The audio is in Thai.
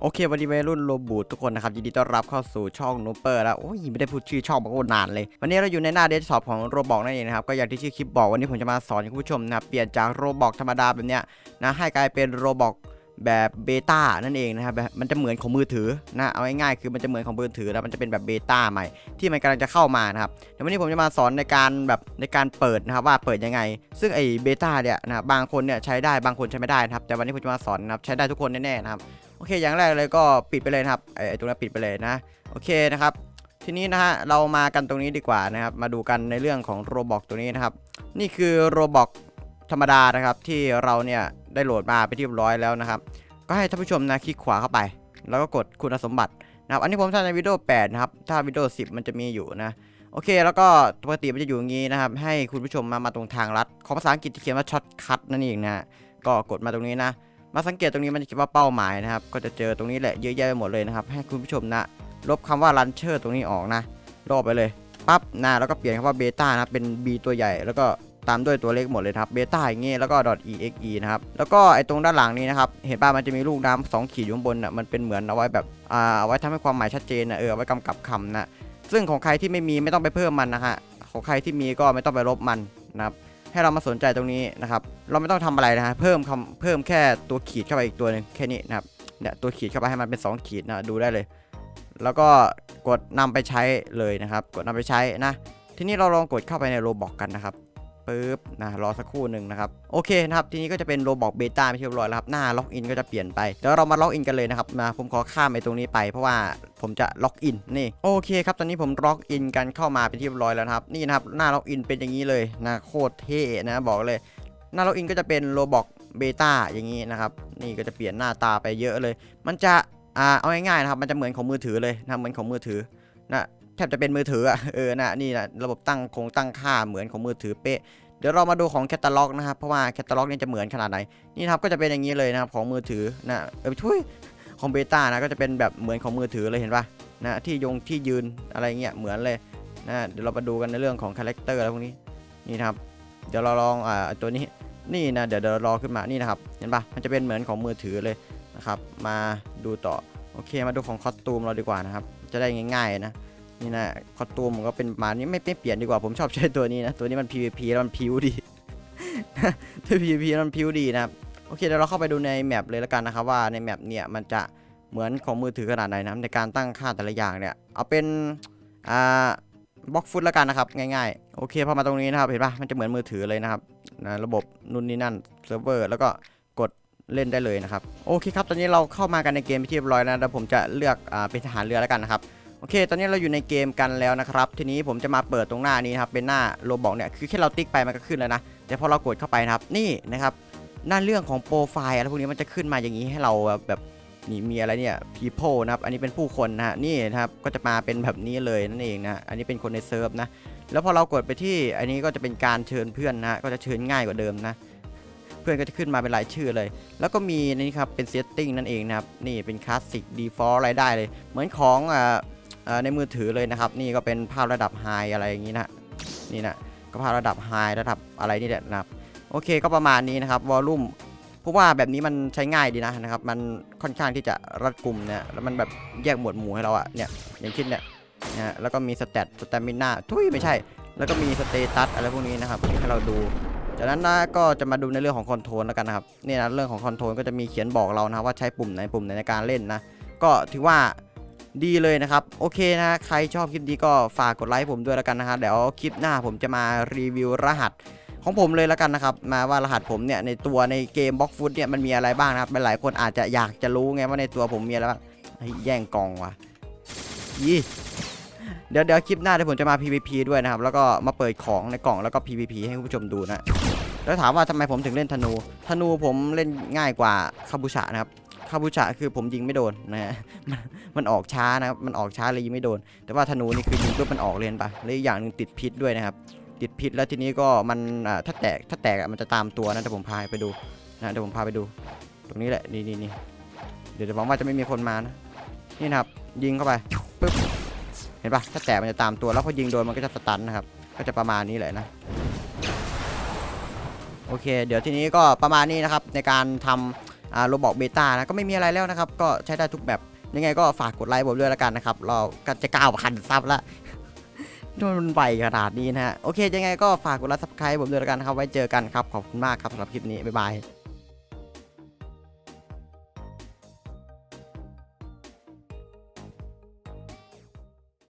โอเควันนี้วัยรุ่นโรบูททุกคนนะครับยินดีต้อนรับเข้าสู่ช่องนูเปอร์แล้วโอ้ยไม่ได้พูดชื่อช่องมาโคตรนานเลย วันนี้เราอยู่ในหน้าเดสก์ท็อปของโรบอกนั่นเองนะครับก็อย่างที่ชื่อคลิปบอกวันนี้ผมจะมาสอนคุณผู้ชมนะครับเปลี่ยนจากโรบอกธรรมดาแบบเนี้ยนะให้กลายเป็นโรบอกแบบเบต้านั่นเองนะครับแบบมันจะเหมือนของมือถือนะเอาง่ายๆคือมันจะเหมือนของมือถือแล้วมันจะเป็นแบบเบต้าใหม่ที่มันกำลังจะเข้ามานะครับเดี๋ยววันนี้ผมจะมาสอนในการแบบในการเปิดนะครับว่าเปิดยังไง ซึ่งไอ้เบต้าเนี่ยนะบางคนเนี่ยใช้ได้บางคนใช้ไม่ได้นะครับแต่วันนี้ผมจะมาสอนนะครับใช้ได้ทุกคนแน่ๆนะครับ โอเค อย่างแรกเลยก็ปิดไปเลยนะครับไอ้ตรงนั้ปิดไปเลยนะ โอเคนะครับ ทีนี้นะฮะเรามากันตรงนี้ดีกว่านะครับ มาดูกันในเรื่องของโรบอกตัวนี้นะครับ นี่คือโรบอกธรรมดานะครับที่เราเนี่ยได้โหลดมาไปที่เรียบร้อยแล้วนะครับ ก็ให้ท่านผู้ชมนะคลิกขวาเข้าไป แล้วก็กดคุณสมบัตินะครับ อันนี้ผมทำในวิดีโอ 8 นะครับ ถ้าวิดีโอ 10 มันจะมีอยู่นะโอเค แล้วก็ปกติมันจะอยู่อย่างนี้นะครับ ให้คุณผู้ชมมามาตรงทางลัด ของภาษาอังกฤษจะเขียนว่าช็อตคัทนั่นเองนะ ก็กดมาตรงนี้นะ มาสังเกตตรงนี้มันจะเขียนว่าเป้าหมายนะครับ ก็จะเจอตรงนี้แหละเยอะแยะไปหมดเลยนะครับ ให้คุณผู้ชมนะ ลบคำว่า launcher ตรงนี้ออกนะ ลบไปเลย ปั๊บนะแล้วก็เปลี่ยนคำว่า beta นะ เป็น b ตัวใหญ่ แล้วก็ตามด้วยตัวเล็กหมดเลยครับ beta อย่างเงี้ยแล้วก็ .exe นะครับ แล้วก็ไอ้ตรงด้านหลังนี้นะครับ เห็นป่ะมันจะมีลูกน้ำสองขีดอยู่ข้างบนน่ะ มันเป็นเหมือนเอาไว้แบบ อ่า เอาไว้ทำให้ความหมายชัดเจนนะเออ เอาไว้กำกับคำนะ ซึ่งของใครที่ไม่มีไม่ต้องไปเพิ่มมันนะฮะ ของใครที่มีก็ไม่ต้องไปลบมันนะครับ ให้เรามาสนใจตรงนี้นะครับ เราไม่ต้องทำอะไรนะฮะเพิ่มคำเพิ่มแค่ตัวขีดเข้าไปอีกตัวหนึงแค่นี้นะครับเนี่ยตัวขีดเข้าไปให้มันเป็น 2 ขีดนะดูได้เลย แล้วก็กดนำไปใช้เลยนะครับ กดนำไปใช้นะทีนี้เราลองกดเข้าไปในโรบอกกันนะครับ ปึ๊บนะรอสักครู่หนึ่งนะครับโอเคนะครับทีนี้ก็จะเป็นโรบอกเบต้าไม่เรียบร้อยแล้วครับหน้าล็อกอินก็จะเปลี่ยนไปเดี๋ยวเรามาล็อกอินกันเลยนะครับมาผมขอข้ามไปตรงนี้ไป เพราะว่าผมจะล็อกอินนี่โอเคครับตอนนี้ผมล็อกอินกันเข้ามาเป็นที่เรียบร้อยแล้วนะครับนี่นะครับหน้าล็อกอินเป็นอย่างนี้เลยนะโคตรเท่นะบอกเลย หน้าล็อกอินก็จะเป็นโรบอกเบต้าอย่างนี้นะครับนี่ก็จะเปลี่ยนหน้าตาไปเยอะเลย มันจะอ่าเอาง่ายๆนะครับมันจะเหมือนของมือถือเลยนะเหมือนของมือถือนะแทบจะเป็นมือถืออะเออนะนี่นะระบบตั้งคงตั้งค่าเหมือนของมือถือเป๊ะ เดี๋ยวเรามาดูของแคตตาล็อกนะครับเพราะว่าแคตตาล็อกเนี่ยจะเหมือนขนาดไหนนี่ครับก็จะเป็นอย่างนี้เลยนะครับของมือถือนะเออทุยของเบต้านะก็จะเป็นแบบเหมือนของมือถือเลยเห็นปะนะที่ยงที่ยืนอะไรเงี้ยเหมือนเลยนะเดี๋ยวเรามาดูกันในเรื่องของคาแรคเตอร์อะไรพวกนี้นี่ครับ เดี๋ยวเราลองอ่าตัวนี้นี่นะเดี๋ยวเดี๋ยวรอขึ้นมานี่นะครับเห็นปะมันจะเป็นเหมือนของมือถือเลยนะครับ มาดูต่อโอเคมาดูของคอสตูมเราดีกว่านะครับ จะได้ง่ายๆนะ นี่นะคอตูมมันก็เป็นประมานี้ไม่ไม่เปลี่ยนดีกว่าผมชอบใช้ตัวนี้นะ ตัวนี้มัน PVP แล้วมันพิวดีถ้า PVP แล้วมันพิวดีนะครับโอเคเดี๋ยวเราเข้าไปดูในแมปเลยแล้วกันนะครับว่าในแมปเนี่ยมันจะเหมือนของมือถือขนาดไหนนะในการตั้งค่าแต่ละอย่างเนี่ยเอาเป็นอ่าบล็อกฟุตแล้วกันนะครับง่ายๆโอเคพอมาตรงนี้นะครับเห็นปะมันจะเหมือนมือถือเลยนะครับนะระบบนู่นนี่นั่นเซิร์ฟเวอร์แล้วก็กดเล่นได้เลยนะครับโอเคครับตอนนี้เราเข้ามากันในเกมที่เรียบร้อยแล้วเดี๋ยวผมจะเลือกอ่าเป็นทหารเรือแล้วกันนะครับ อเค ตอนนี้เราอยู่ในเกมกันแล้วนะครับ ทีนี้ผมจะมาเปิดตรงหน้านี้นะครับ เป็นหน้าโรบอกเนี่ย คือแค่เราติ๊กไปมันก็ขึ้นแล้วนะ แต่พอเรากดเข้าไปนะครับ นี่นะครับ หน้าเรื่องของโปรไฟล์อะไรพวกนี้มันจะขึ้นมาอย่างนี้ให้เราแบบนี่มีอะไรเนี่ย people นะครับ อันนี้เป็นผู้คนนะฮะ นี่นะครับ ก็จะมาเป็นแบบนี้เลยนั่นเองนะ อันนี้เป็นคนในเซิร์ฟนะ แล้วพอเรากดไปที่ อันนี้ก็จะเป็นการเชิญเพื่อนนะ ก็จะเชิญง่ายกว่าเดิมนะ เพื่อนก็จะขึ้นมาเป็นรายชื่อเลย แล้วก็มีนี่ครับ เป็นเซตติ้งนั่นเองนะครับ นี่เป็นคลาสสิกดีฟอลต์อะไรได้เลย เหมือนของอ่า ในมือถือเลยนะครับ นี่ก็เป็นภาพระดับไฮอะไรอย่างนี้นะนี่นะก็ภาพระดับไฮระดับอะไรนี่แหละนะครับโอเคก็ประมาณนี้นะครับวอลลุ่มพราะว่าแบบนี้มันใช้ง่ายดีนะนะครับ มันค่อนข้างที่จะรัดกลุ่มเนี่ยแล้วมันแบบแยกหมวดหมู่ให้เราอะเนี่ยอย่างเช่นเนี่ยนะแล้วก็มีสเตตสเตมิน่าทุยไม่ใช่ แล้วก็มีสเตตัสอะไรพวกนี้นะครับที่ให้เราดู จากนั้นนะก็จะมาดูในเรื่องของคอนโทรลแล้วกันนะครับนี่นะเรื่องของคอนโทรลก็จะมีเขียนบอกเรานะว่าใช้ปุ่มไหนปุ่มไหนในการเล่นนะก็ถือว่า ดีเลยนะครับ โอเคนะใครชอบคลิปนี้ก็ฝากกดไลค์ผมด้วยแล้วกันนะฮะเดี๋ยวคลิปหน้าผมจะมารีวิวรหัสของผมเลยแล้วกันนะครับ มาว่ารหัสผมเนี่ยในตัวในเกมบล็อกฟุตเนี่ยมันมีอะไรบ้างนะครับหลายคนอาจจะอยากจะรู้ไงว่าในตัวผมมีอะไรบ้างเฮ้ยแย่งกองว่ะยี่เดี๋ยวเดี๋ยวคลิปหน้าเดี๋ยวผมจะมา PVP ด้วยนะครับ แล้วก็มาเปิดของในกล่องแล้วก็ PVP ให้คุณผู้ชมดูนะ แล้วถามว่าทำไมผมถึงเล่นธนู ธนูผมเล่นง่ายกว่าคาบูชะนะครับ คาบูชะคือผมยิงไม่โดนนะฮะมันมันออกช้านะครับมันออกช้าเลยยิงไม่โดน แต่ว่าธนูนี่คือยิงปุ๊บมันออกเลยนปะและอีกอย่างหนึ่งติดพิษด้วยนะครับ ติดพิษแล้วทีนี้ก็มันถ้าแตกถ้าแตกมันจะตามตัวนะเดี๋ยวผมพาไปดูนะเดี๋ยวผมพาไปดู ตรงนี้แหละนี่นี่นี่เดี๋ยวจะหวังว่าจะไม่มีคนมานะนี่นะครับยิงเข้าไปปุ๊บเห็นปะถ้าแตะมันจะตามตัวแล้วพอยิงโดนมันก็จะสตันนะครับ ก็จะประมาณนี้แหละนะโอเค เดี๋ยวทีนี้ก็ประมาณนี้นะครับในการทอ่า โรบอกเบต้านะก็ไม่มีอะไรแล้วนะครับ ก็ใช้ได้ทุกแบบยังไงก็ฝากกดไลค์ผมด้วยแล้วกันนะครับ เราก็จะก้าวพันซับละมันไวขนาดนี้นะฮะ โอเค ยังไงก็ฝากกดไลค์ซับสไครต์ผมด้วยแล้วกันนะครับ ไว้เจอกันครับ ขอบคุณมากครับสำหรับคลิปนี้ บ๊ายบาย